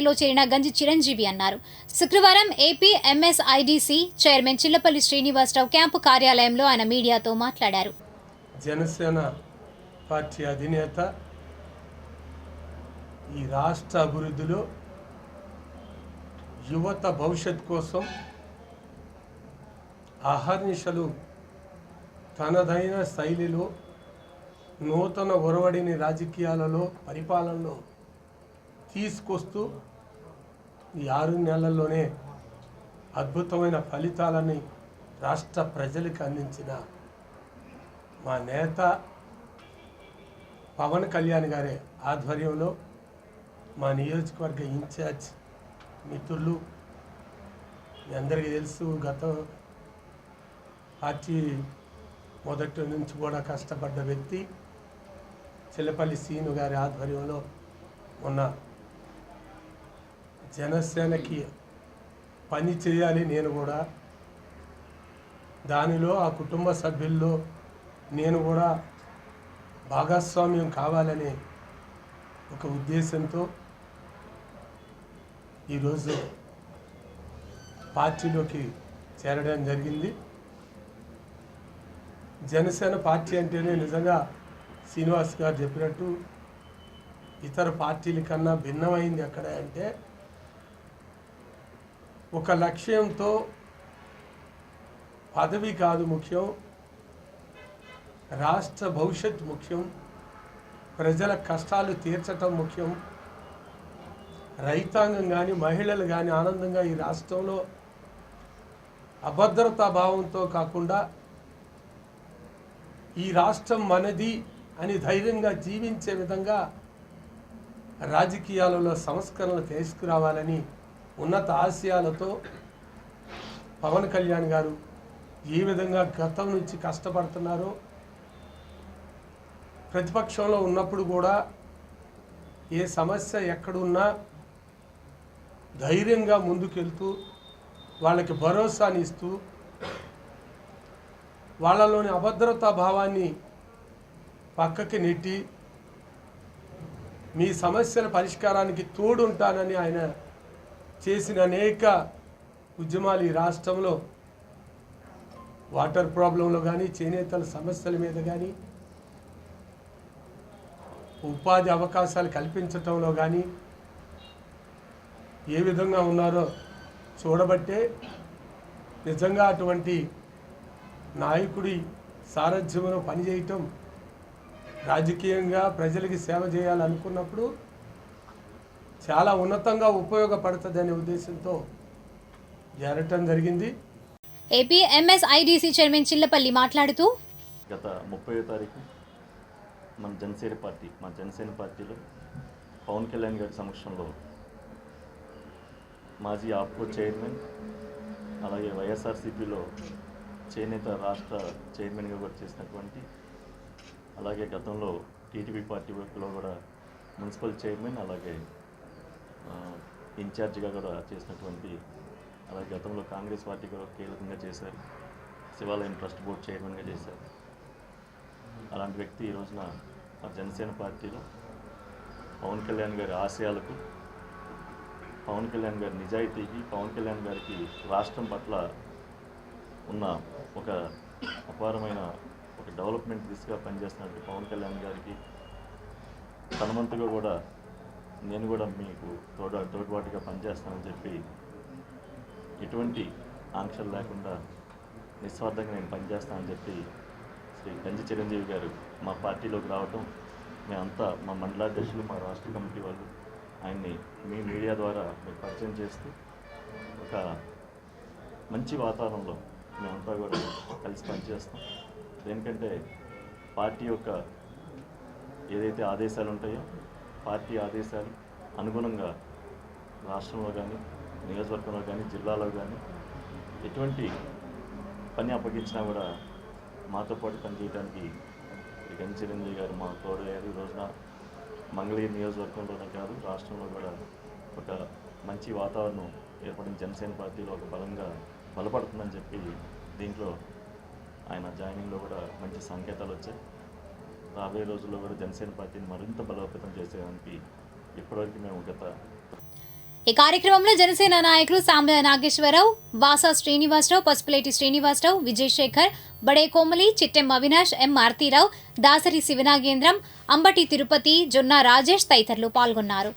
పార్టీలో చేరిన గంజి చిరంజీవి అన్నారు. శుక్రవారం AP MSIDC chairman Chillapalli Srinivasa Rao camp కార్యాలయంలో ఆయన మీడియాతో మాట్లాడారు. జనసేన పార్టీ అధినేత ఈ రాష్ట్ర అభివృద్ధిలో యువత భవిష్యత్ కోసం అహర్నిశలు తనదైన శైలిలో నూతన ఒరవడిని రాజకీయాలలో పరిపాలనలో తీసుకొస్తూ ఈ ఆరు నెలల్లోనే అద్భుతమైన ఫలితాలని రాష్ట్ర ప్రజలకు అందించిన మా నేత పవన్ కళ్యాణ్ గారి ఆధ్వర్యంలో మా నియోజకవర్గ ఇన్ఛార్జ్ మిత్రులు మీ అందరికీ తెలుసు గత పార్టీ మొదటి నుంచి కూడా కష్టపడ్డ వ్యక్తి చిల్లపల్లి సీను గారి ఆధ్వర్యంలో ఉన్న జనసేనకి పని చేయాలి నేను కూడా. దానిలో ఆ కుటుంబ సభ్యుల్లో నేను కూడా భాగస్వామ్యం కావాలనే ఒక ఉద్దేశంతో ఈరోజు పార్టీలోకి చేరడం జరిగింది. జనసేన పార్టీ అంటేనే నిజంగా శ్రీనివాస్ గారు చెప్పినట్టు ఇతర పార్టీల కన్నా భిన్నమైంది ఎక్కడ అంటే ఒక లక్ష్యంతో పదవి కాదు ముఖ్యం రాష్ట్ర భవిష్యత్ ముఖ్యం ప్రజల కష్టాలు తీర్చటం ముఖ్యం. రైతాంగం కానీ మహిళలు కానీ ఆనందంగా ఈ రాష్ట్రంలో అభద్రతా భావంతో కాకుండా ఈ రాష్ట్రం మనది అని ధైర్యంగా జీవించే విధంగా రాజకీయాలలో సంస్కరణలు తీసుకురావాలని ఉన్నత ఆశయాలతో పవన్ కళ్యాణ్ గారు ఏ విధంగా గతం నుంచి కష్టపడుతున్నారో ప్రతిపక్షంలో ఉన్నప్పుడు కూడా ఏ సమస్య ఎక్కడున్నా ధైర్యంగా ముందుకెళ్తూ వాళ్ళకి భరోసాని ఇస్తూ వాళ్ళలోని అభద్రతా భావాన్ని పక్కకి నెట్టి మీ సమస్యల పరిష్కారానికి తోడుంటానని ఆయన చేసిన అనేక ఉద్యమాలు ఈ రాష్ట్రంలో వాటర్ ప్రాబ్లంలో కానీ చేనేతల సమస్యల మీద కానీ ఉపాధి అవకాశాలు కల్పించటంలో కానీ ఏ విధంగా ఉన్నారో చూడబట్టే నిజంగా అటువంటి నాయకుడి సారథ్యంలో పనిచేయటం రాజకీయంగా ప్రజలకి సేవ చేయాలనుకున్నప్పుడు చాలా ఉన్నతంగా ఉపయోగపడుతుందనే ఉద్దేశంతో చేరటం జరిగింది. ఏపీ ఎంఎస్ఐడిసి చైర్మన్ చిల్లపల్లి మాట్లాడుతూ గత ముప్పై తారీఖు మన జనసేన పార్టీ మా జనసేన పార్టీలో పవన్ కళ్యాణ్ గారి సమక్షంలో మాజీ ఆప్కో చైర్మన్ అలాగే వైఎస్ఆర్సీపీలో చేనేత రాష్ట్ర చైర్మన్గా కూడా చేసినటువంటి అలాగే గతంలో టీడీపీ పార్టీ వర్క్లో కూడా మున్సిపల్ చైర్మన్ అలాగే ఇన్ఛార్జిగా కూడా చేసినటువంటి అలాగే గతంలో కాంగ్రెస్ పార్టీ కూడా కీలకంగా చేశారు. శివాలయం ట్రస్ట్ బోర్డ్ చైర్మన్గా చేశారు. అలాంటి వ్యక్తి ఈ రోజున మా జనసేన పార్టీలో పవన్ కళ్యాణ్ గారి ఆశయాలకు పవన్ కళ్యాణ్ గారి నిజాయితీకి పవన్ కళ్యాణ్ గారికి రాష్ట్రం పట్ల ఉన్న ఒక అపారమైన ఒక డెవలప్మెంట్ దిశగా పనిచేస్తున్నట్టు పవన్ కళ్యాణ్ గారికి తనమంతుగా కూడా నేను కూడా మీకు తోడ తోడ్పాటుగా పనిచేస్తానని చెప్పి ఎటువంటి ఆంక్షలు లేకుండా నిస్వార్థంగా నేను పనిచేస్తానని చెప్పి శ్రీ గంజి చిరంజీవి గారు మా పార్టీలోకి రావటం మేమంతా మా మండలాధ్యక్షులు మా రాష్ట్ర కమిటీ వాళ్ళు ఆయన్ని మీ మీడియా ద్వారా మీరు పరిచయం చేస్తూ ఒక మంచి వాతావరణంలో మేమంతా కూడా కలిసి పనిచేస్తాం. దేనికంటే పార్టీ యొక్క ఏదైతే ఆదేశాలు ఉంటాయో పార్టీ ఆదేశాలు అనుగుణంగా రాష్ట్రంలో కానీ నియోజకవర్గంలో కానీ జిల్లాలో కానీ ఎటువంటి పని అప్పగించినా కూడా మాతో పాటు పనిచేయడానికి శ్రీ చిరంజీవి గారు మా తోడయ్యారు. ఈ రోజున మంగళగిరి నియోజకవర్గంలోనే కాదు రాష్ట్రంలో కూడా ఒక మంచి వాతావరణం ఏర్పడిన జనసేన పార్టీలో ఒక బలంగా బలపడుతుందని చెప్పి దీంట్లో ఆయన జాయినింగ్లో కూడా మంచి సంకేతాలు వచ్చాయి. రాబోయే రోజుల్లో కూడా జనసేన పార్టీని మరింత బలోపేతం చేసేదానికి ఇప్పటివరకు మేము గత ఈ కార్యక్రమంలో జనసేన నాయకులు సాంబ నాగేశ్వరరావు వాసా శ్రీనివాసరావు పసుపులేటి శ్రీనివాసరావు విజయశేఖర్ బడే కోమలి చిట్టెం అవినాష్ ఎం మారుతీరావు దాసరి శివనాగేంద్రం అంబటి తిరుపతి జొన్న రాజేష్ తదితరులు పాల్గొన్నారు.